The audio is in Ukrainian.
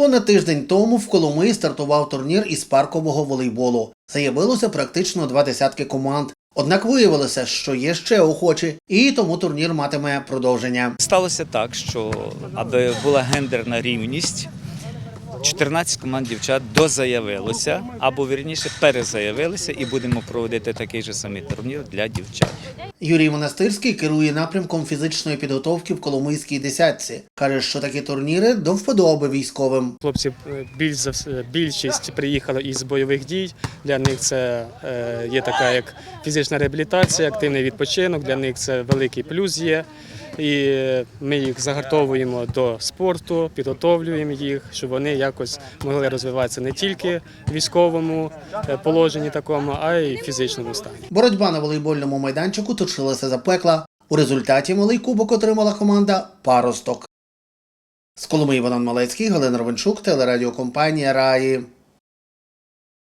Понад тиждень тому в Коломиї стартував турнір із паркового волейболу. Заявилося практично два десятки команд. Однак виявилося, що є ще охочі, і тому турнір матиме продовження. Сталося так, що аби була гендерна рівність, 14 команд дівчат дозаявилося, або вірніше перезаявилися, і будемо проводити такий же самий турнір для дівчат. Юрій Монастирський керує напрямком фізичної підготовки в Коломийській десятці. Каже, що такі турніри до вподоби військовим. Хлопці е, більш за більшість приїхали із бойових дій. Для них це е, є така як фізична реабілітація, активний відпочинок. Для них це великий плюс є. І ми їх загартовуємо до спорту, підготовлюємо їх, щоб вони якось могли розвиватися не тільки в військовому е, положенні такому, а й в фізичному стані. Боротьба на волейбольному майданчику точилася запекла. У результаті малий кубок отримала команда Паросток. З Коломиї Іван Малецький, Галина Ровенчук, телерадіокомпанія Раї.